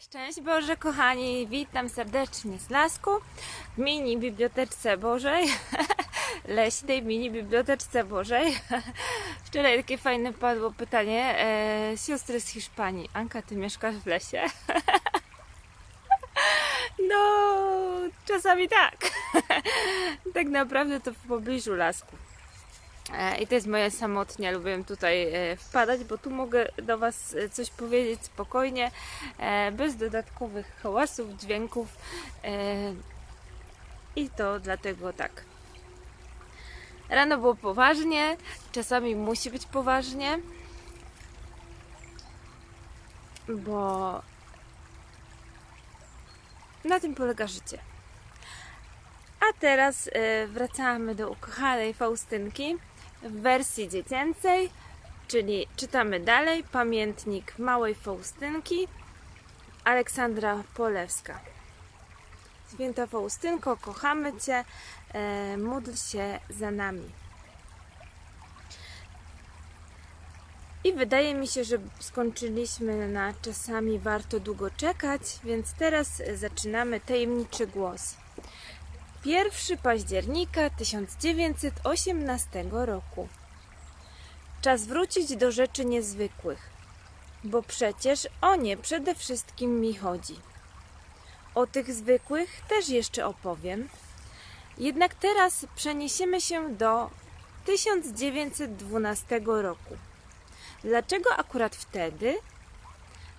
Szczęść Boże, kochani, witam serdecznie z Lasku w mini biblioteczce Bożej, leśnej mini biblioteczce Bożej. Wczoraj takie fajne padło pytanie e, siostry z Hiszpanii. Anka, ty mieszkasz w lesie? No, czasami tak. Tak naprawdę to w pobliżu lasku. E, I to jest moje samotnie, lubię tutaj e, wpadać, bo tu mogę do Was e, coś powiedzieć spokojnie, bez dodatkowych hałasów, dźwięków. I to dlatego tak. Rano było poważnie, czasami musi być poważnie, bo na tym polega życie. A teraz wracamy do ukochanej Faustynki w wersji dziecięcej, czyli czytamy dalej pamiętnik małej Faustynki Aleksandra Polewska. Święta Faustynko, kochamy Cię, e, módl się za nami. I wydaje mi się, że skończyliśmy na czasami warto długo czekać, więc teraz zaczynamy tajemniczy głos. 1 października 1918 roku. Czas wrócić do rzeczy niezwykłych, bo przecież o nie przede wszystkim mi chodzi. O tych zwykłych też jeszcze opowiem. Jednak teraz przeniesiemy się do 1912 roku. Dlaczego akurat wtedy?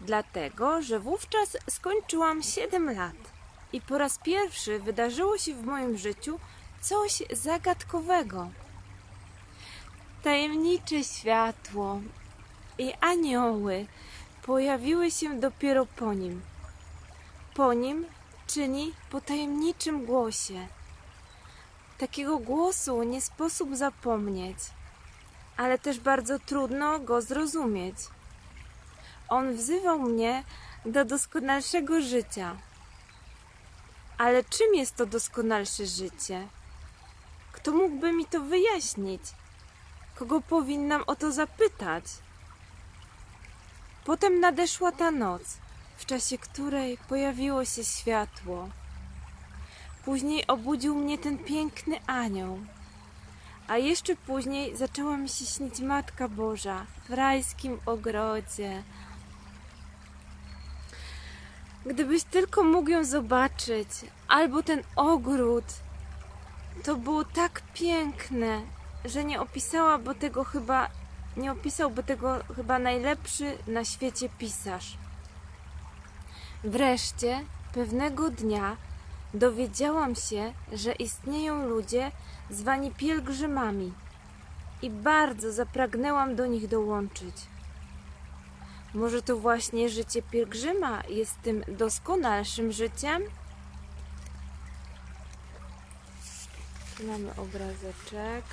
Dlatego, że wówczas skończyłam 7 lat i po raz pierwszy wydarzyło się w moim życiu coś zagadkowego. Tajemnicze światło i anioły pojawiły się dopiero po nim. Po nim, czyni po tajemniczym głosie. Takiego głosu nie sposób zapomnieć, ale też bardzo trudno go zrozumieć. On wzywał mnie do doskonalszego życia. Ale czym jest to doskonalsze życie? Kto mógłby mi to wyjaśnić? Kogo powinnam o to zapytać? Potem nadeszła ta noc, w czasie której pojawiło się światło. Później obudził mnie ten piękny anioł. A jeszcze później zaczęła mi się śnić Matka Boża w rajskim ogrodzie. Gdybyś tylko mógł ją zobaczyć, albo ten ogród, to było tak piękne, że nie opisałaby tego chyba, nie opisałby tego chyba najlepszy na świecie pisarz. Wreszcie pewnego dnia dowiedziałam się, że istnieją ludzie zwani pielgrzymami i bardzo zapragnęłam do nich dołączyć. Może to właśnie życie pielgrzyma jest tym doskonalszym życiem? Tu mamy obrazeczek.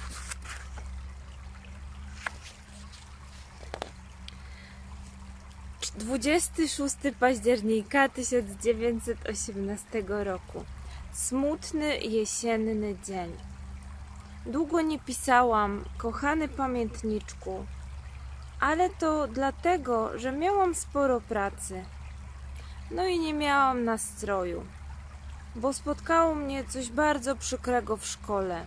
Cz- 26 października 1918 roku. Smutny jesienny dzień. Długo nie pisałam, kochany pamiętniczku, ale to dlatego, że miałam sporo pracy. No i nie miałam nastroju, bo spotkało mnie coś bardzo przykrego w szkole.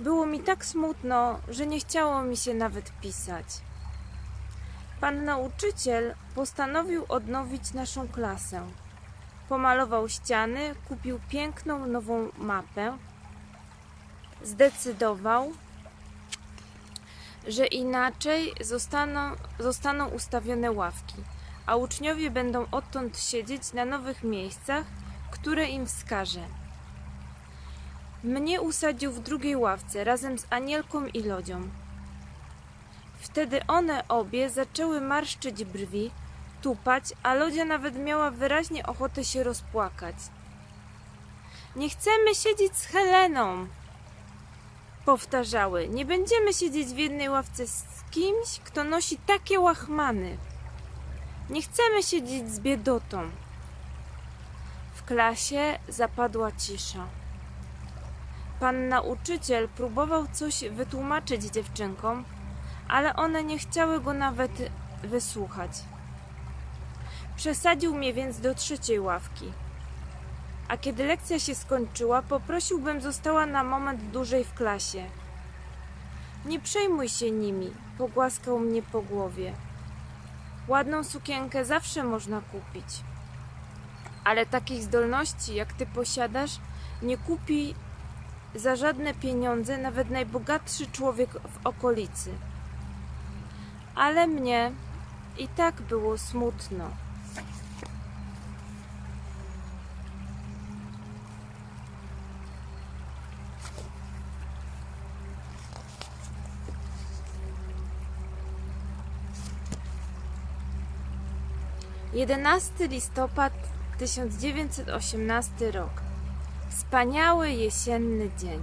Było mi tak smutno, że nie chciało mi się nawet pisać. Pan nauczyciel postanowił odnowić naszą klasę. Pomalował ściany, kupił piękną nową mapę. Zdecydował, że inaczej zostaną, zostaną ustawione ławki, a uczniowie będą odtąd siedzieć na nowych miejscach, które im wskaże. Mnie usadził w drugiej ławce razem z Anielką i Lodzią. Wtedy one obie zaczęły marszczyć brwi, tupać, a Lodzia nawet miała wyraźnie ochotę się rozpłakać. Nie chcemy siedzieć z Heleną, powtarzały. Nie będziemy siedzieć w jednej ławce z kimś, kto nosi takie łachmany. Nie chcemy siedzieć z biedotą. W klasie zapadła cisza. Pan nauczyciel próbował coś wytłumaczyć dziewczynkom, ale one nie chciały go nawet wysłuchać. Przesadził mnie więc do trzeciej ławki. A kiedy lekcja się skończyła, poprosił, bym została na moment dłużej w klasie. Nie przejmuj się nimi, pogłaskał mnie po głowie. Ładną sukienkę zawsze można kupić. Ale takich zdolności, jak ty posiadasz, nie kupi za żadne pieniądze nawet najbogatszy człowiek w okolicy. Ale mnie i tak było smutno. Jedenasty listopad 1918 rok. Wspaniały jesienny dzień.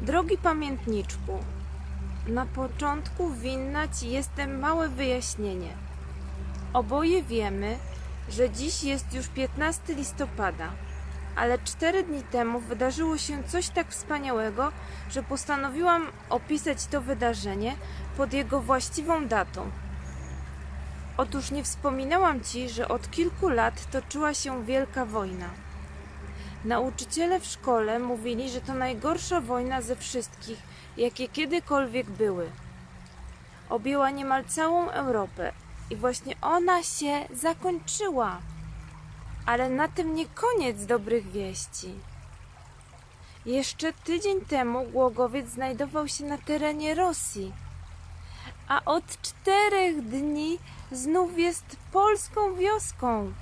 Drogi pamiętniczku, na początku winna Ci jestem małe wyjaśnienie. Oboje wiemy, że dziś jest już 15 listopada, ale cztery dni temu wydarzyło się coś tak wspaniałego, że postanowiłam opisać to wydarzenie pod jego właściwą datą. Otóż nie wspominałam Ci, że od kilku lat toczyła się wielka wojna. Nauczyciele w szkole mówili, że to najgorsza wojna ze wszystkich, jakie kiedykolwiek były. Objęła niemal całą Europę i właśnie ona się zakończyła. Ale na tym nie koniec dobrych wieści. Jeszcze tydzień temu Głogowiec znajdował się na terenie Rosji, a od czterech dni znów jest polską wioską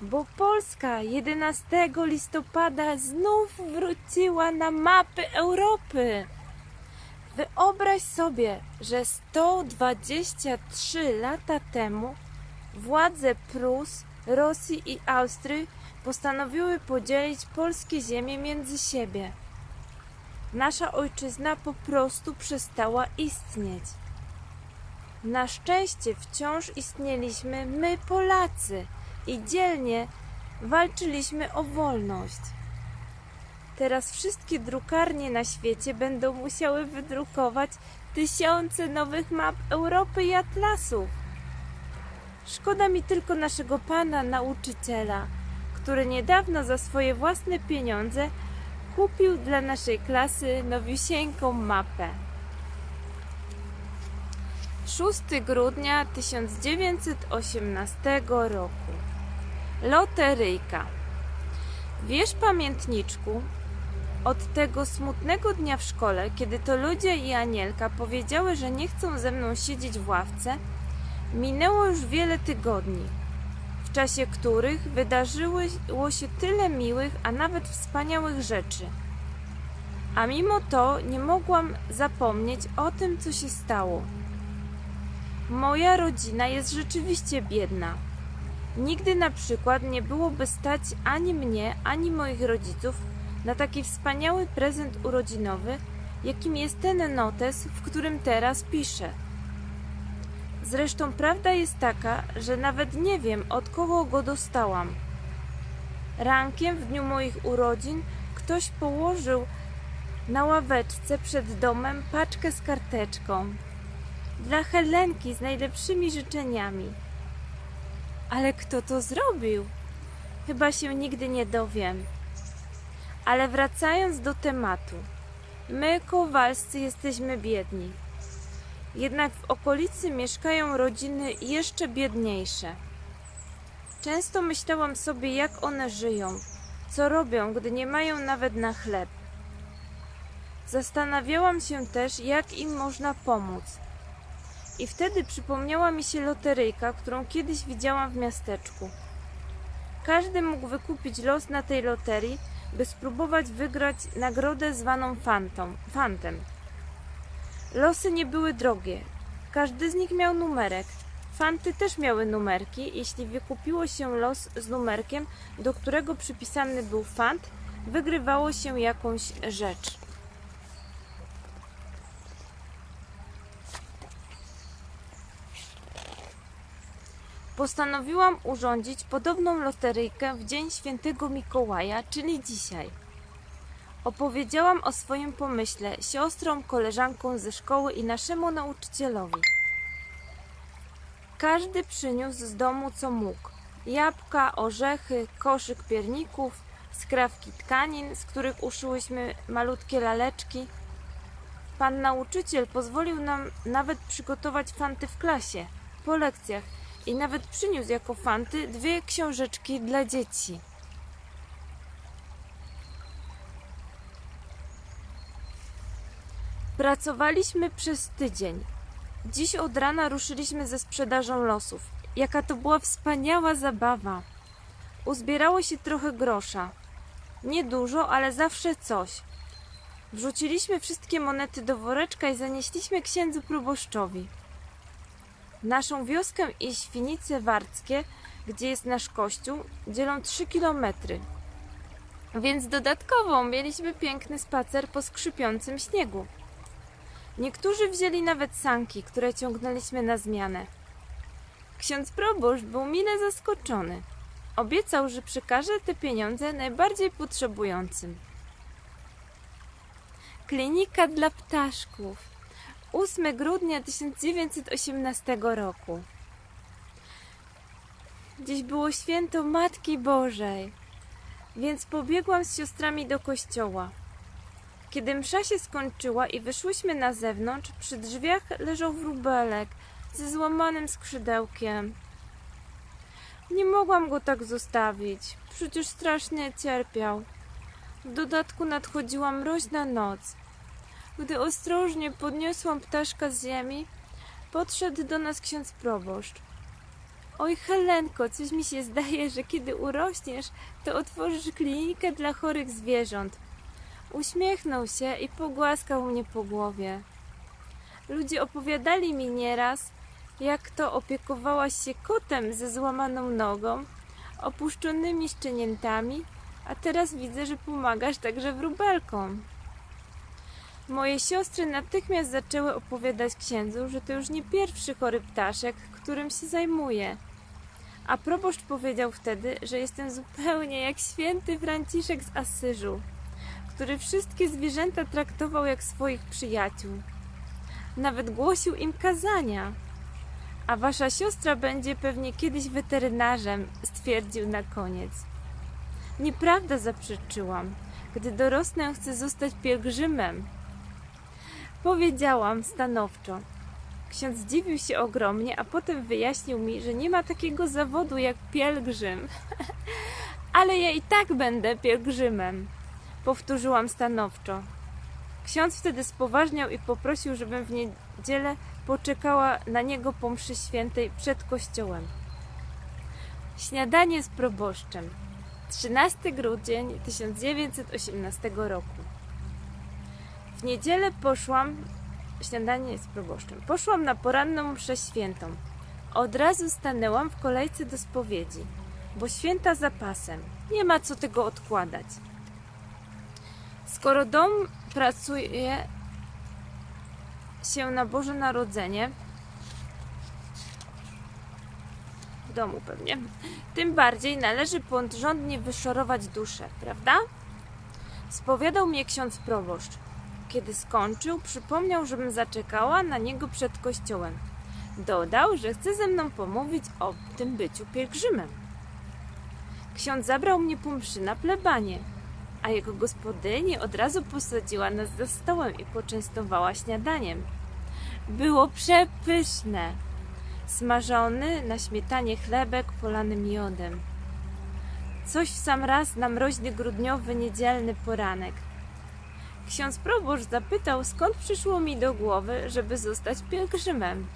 bo Polska 11 listopada znów wróciła na mapy Europy. Wyobraź sobie, że 123 lata temu władze Prus, Rosji i Austrii postanowiły podzielić polskie ziemie między siebie. Nasza ojczyzna po prostu przestała istnieć. Na szczęście wciąż istnieliśmy my, Polacy i dzielnie walczyliśmy o wolność. Teraz wszystkie drukarnie na świecie będą musiały wydrukować tysiące nowych map Europy i atlasów. Szkoda mi tylko naszego pana nauczyciela, który niedawno za swoje własne pieniądze kupił dla naszej klasy nowisieńką mapę. 6 grudnia 1918 roku. Loteryjka. Wiesz, pamiętniczku, od tego smutnego dnia w szkole, kiedy to ludzie i Anielka powiedziały, że nie chcą ze mną siedzieć w ławce, minęło już wiele tygodni, w czasie których wydarzyło się tyle miłych, a nawet wspaniałych rzeczy. A mimo to nie mogłam zapomnieć o tym, co się stało. Moja rodzina jest rzeczywiście biedna. Nigdy na przykład nie byłoby stać ani mnie, ani moich rodziców na taki wspaniały prezent urodzinowy, jakim jest ten notes, w którym teraz piszę. Zresztą prawda jest taka, że nawet nie wiem, od kogo go dostałam. Rankiem w dniu moich urodzin ktoś położył na ławeczce przed domem paczkę z karteczką. Dla Helenki z najlepszymi życzeniami. Ale kto to zrobił? Chyba się nigdy nie dowiem. Ale wracając do tematu. My, Kowalscy, jesteśmy biedni. Jednak w okolicy mieszkają rodziny jeszcze biedniejsze. Często myślałam sobie, jak one żyją, co robią, gdy nie mają nawet na chleb. Zastanawiałam się też, jak im można pomóc. I wtedy przypomniała mi się loteryjka, którą kiedyś widziałam w miasteczku. Każdy mógł wykupić los na tej loterii, by spróbować wygrać nagrodę zwaną fantą, fantem. Losy nie były drogie. Każdy z nich miał numerek. Fanty też miały numerki. Jeśli wykupiło się los z numerkiem, do którego przypisany był fant, wygrywało się jakąś rzecz. Postanowiłam urządzić podobną loteryjkę w dzień świętego Mikołaja, czyli dzisiaj. Opowiedziałam o swoim pomyśle siostrom, koleżankom ze szkoły i naszemu nauczycielowi. Każdy przyniósł z domu co mógł. Jabłka, orzechy, koszyk pierników, skrawki tkanin, z których uszyłyśmy malutkie laleczki. Pan nauczyciel pozwolił nam nawet przygotować fanty w klasie, po lekcjach i nawet przyniósł jako fanty dwie książeczki dla dzieci. Pracowaliśmy przez tydzień. Dziś od rana ruszyliśmy ze sprzedażą losów. Jaka to była wspaniała zabawa. Uzbierało się trochę grosza. Niedużo, ale zawsze coś. Wrzuciliśmy wszystkie monety do woreczka i zanieśliśmy księdzu proboszczowi. Naszą wioskę i Świnice Warckie, gdzie jest nasz kościół, dzielą trzy kilometry. Więc dodatkowo mieliśmy piękny spacer po skrzypiącym śniegu. Niektórzy wzięli nawet sanki, które ciągnęliśmy na zmianę. Ksiądz proboszcz był mile zaskoczony. Obiecał, że przekaże te pieniądze najbardziej potrzebującym. Klinika dla ptaszków. 8 grudnia 1918 roku. Dziś było święto Matki Bożej, więc pobiegłam z siostrami do kościoła. Kiedy msza się skończyła i wyszłyśmy na zewnątrz, przy drzwiach leżał wróbelek ze złamanym skrzydełkiem. Nie mogłam go tak zostawić, przecież strasznie cierpiał. W dodatku nadchodziła mroźna noc. Gdy ostrożnie podniosłam ptaszka z ziemi, podszedł do nas ksiądz proboszcz. Oj, Helenko, coś mi się zdaje, że kiedy urośniesz, to otworzysz klinikę dla chorych zwierząt. Uśmiechnął się i pogłaskał mnie po głowie. Ludzie opowiadali mi nieraz, jak to opiekowałaś się kotem ze złamaną nogą, opuszczonymi szczeniętami, a teraz widzę, że pomagasz także wróbelkom. Moje siostry natychmiast zaczęły opowiadać księdzu, że to już nie pierwszy chory ptaszek, którym się zajmuje. A proboszcz powiedział wtedy, że jestem zupełnie jak święty Franciszek z Asyżu, który wszystkie zwierzęta traktował jak swoich przyjaciół. Nawet głosił im kazania. A wasza siostra będzie pewnie kiedyś weterynarzem, stwierdził na koniec. Nieprawda, zaprzeczyłam. Gdy dorosnę, chcę zostać pielgrzymem. Powiedziałam stanowczo. Ksiądz zdziwił się ogromnie, a potem wyjaśnił mi, że nie ma takiego zawodu jak pielgrzym. Ale ja i tak będę pielgrzymem, powtórzyłam stanowczo. Ksiądz wtedy spoważniał i poprosił, żebym w niedzielę poczekała na niego po mszy świętej przed kościołem. Śniadanie z proboszczem. 13 grudzień 1918 roku. W niedzielę poszłam, śniadanie z proboszczem, poszłam na poranną mszę świętą. Od razu stanęłam w kolejce do spowiedzi, bo święta za pasem. Nie ma co tego odkładać. Skoro dom pracuje się na Boże Narodzenie, w domu pewnie, tym bardziej należy porządnie wyszorować duszę, prawda? Spowiadał mnie ksiądz proboszcz. Kiedy skończył, przypomniał, żebym zaczekała na niego przed kościołem. Dodał, że chce ze mną pomówić o tym byciu pielgrzymem. Ksiądz zabrał mnie po mszy na plebanie, a jego gospodyni od razu posadziła nas za stołem i poczęstowała śniadaniem. Było przepyszne. Smażony na śmietanie chlebek polany miodem. Coś w sam raz na mroźny grudniowy niedzielny poranek. Ksiądz proboszcz zapytał, skąd przyszło mi do głowy, żeby zostać pielgrzymem.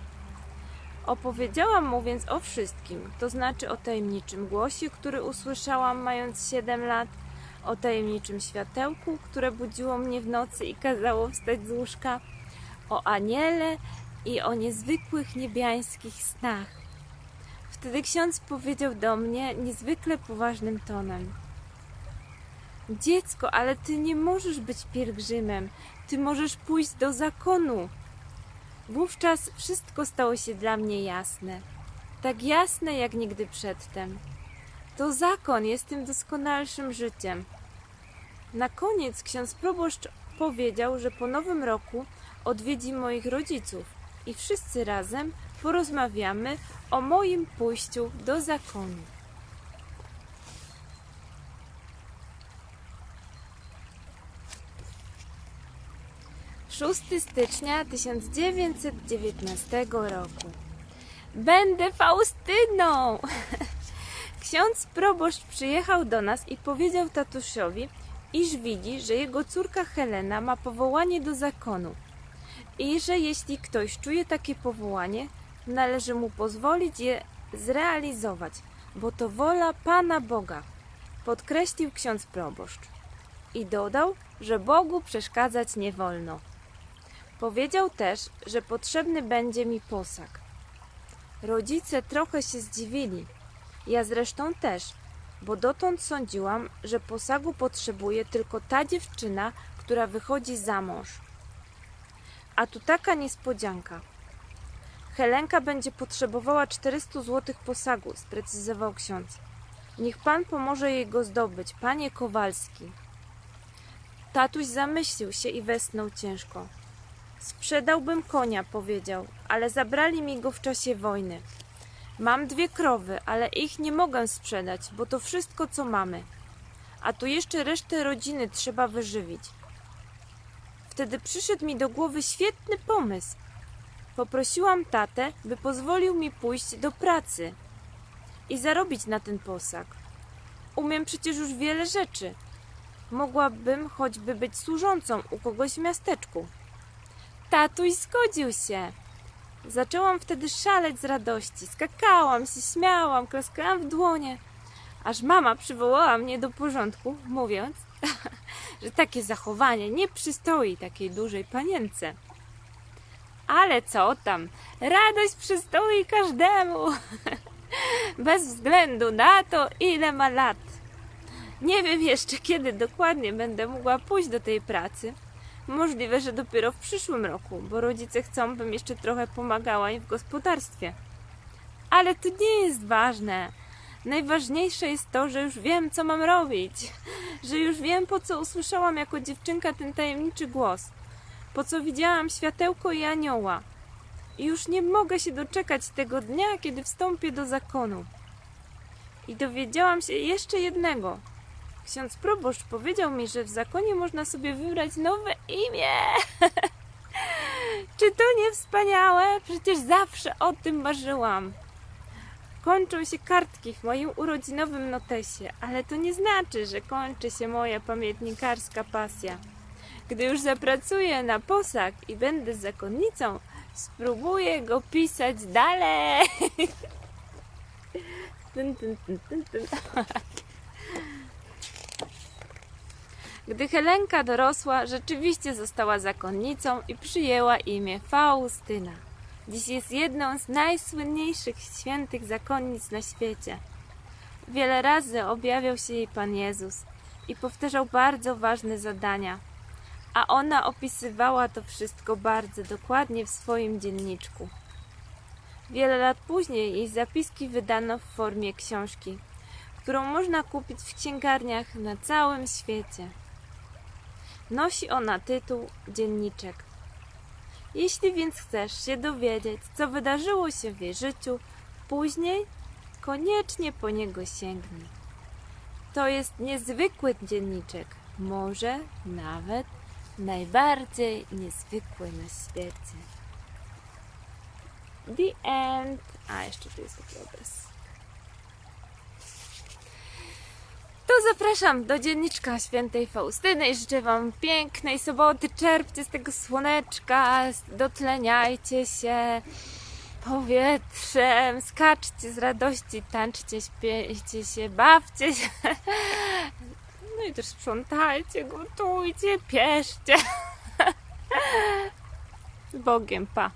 Opowiedziałam mu więc o wszystkim, to znaczy o tajemniczym głosie, który usłyszałam mając 7 lat, o tajemniczym światełku, które budziło mnie w nocy i kazało wstać z łóżka, o aniele i o niezwykłych niebiańskich snach. Wtedy ksiądz powiedział do mnie niezwykle poważnym tonem: Dziecko, ale ty nie możesz być pielgrzymem, ty możesz pójść do zakonu. Wówczas wszystko stało się dla mnie jasne, tak jasne jak nigdy przedtem. To zakon jest tym doskonalszym życiem. Na koniec ksiądz proboszcz powiedział, że po nowym roku odwiedzi moich rodziców i wszyscy razem porozmawiamy o moim pójściu do zakonu. Szósty stycznia 1919 roku. Będę Faustyną! Ksiądz proboszcz przyjechał do nas i powiedział tatusiowi, iż widzi, że jego córka Helena ma powołanie do zakonu i że jeśli ktoś czuje takie powołanie, należy mu pozwolić je zrealizować, bo to wola Pana Boga, podkreślił ksiądz proboszcz. I dodał, że Bogu przeszkadzać nie wolno. Powiedział też, że potrzebny będzie mi posag. Rodzice trochę się zdziwili. Ja zresztą też, bo dotąd sądziłam, że posagu potrzebuje tylko ta dziewczyna, która wychodzi za mąż. A tu taka niespodzianka. Helenka będzie potrzebowała 400 złotych posagu, sprecyzował ksiądz. Niech pan pomoże jej go zdobyć, panie Kowalski. Tatuś zamyślił się i westnął ciężko. Sprzedałbym konia, powiedział, ale zabrali mi go w czasie wojny. Mam dwie krowy, ale ich nie mogę sprzedać, bo to wszystko, co mamy. A tu jeszcze resztę rodziny trzeba wyżywić. Wtedy przyszedł mi do głowy świetny pomysł. Poprosiłam tatę, by pozwolił mi pójść do pracy i zarobić na ten posag. Umiem przecież już wiele rzeczy. Mogłabym choćby być służącą u kogoś w miasteczku. Tatuś zgodził się. Zaczęłam wtedy szaleć z radości. Skakałam się, śmiałam, klaskałam w dłonie. Aż mama przywołała mnie do porządku, mówiąc, że takie zachowanie nie przystoi takiej dużej panience. Ale co tam, radość przystoi każdemu, bez względu na to, ile ma lat. Nie wiem jeszcze, kiedy dokładnie będę mogła pójść do tej pracy. Możliwe, że dopiero w przyszłym roku, bo rodzice chcą, bym jeszcze trochę pomagała im w gospodarstwie. Ale to nie jest ważne. Najważniejsze jest to, że już wiem, co mam robić. Że już wiem, po co usłyszałam jako dziewczynka ten tajemniczy głos. Po co widziałam światełko i anioła. I już nie mogę się doczekać tego dnia, kiedy wstąpię do zakonu. I dowiedziałam się jeszcze jednego. Ksiądz proboszcz powiedział mi, że w zakonie można sobie wybrać nowe imię. Czy to nie wspaniałe? Przecież zawsze o tym marzyłam. Kończą się kartki w moim urodzinowym notesie, ale to nie znaczy, że kończy się moja pamiętnikarska pasja. Gdy już zapracuję na posag i będę zakonnicą, spróbuję go pisać dalej. Tyn, tyn, tyn, tyn, tyn. Gdy Helenka dorosła, rzeczywiście została zakonnicą i przyjęła imię Faustyna. Dziś jest jedną z najsłynniejszych świętych zakonnic na świecie. Wiele razy objawiał się jej Pan Jezus i powtarzał bardzo ważne zadania, a ona opisywała to wszystko bardzo dokładnie w swoim dzienniczku. Wiele lat później jej zapiski wydano w formie książki, którą można kupić w księgarniach na całym świecie. Nosi ona tytuł Dzienniczek. Jeśli więc chcesz się dowiedzieć, co wydarzyło się w jej życiu później, koniecznie po niego sięgnij. To jest niezwykły dzienniczek, może nawet najbardziej niezwykły na świecie. The end. A, jeszcze tu jest taki obraz. To zapraszam do dzienniczka świętej Faustyny i życzę Wam pięknej soboty. Czerpcie z tego słoneczka, dotleniajcie się powietrzem, skaczcie z radości, tańczcie, śpiejcie się, bawcie się. No i też sprzątajcie, gotujcie, pieszcie. Z Bogiem, pa.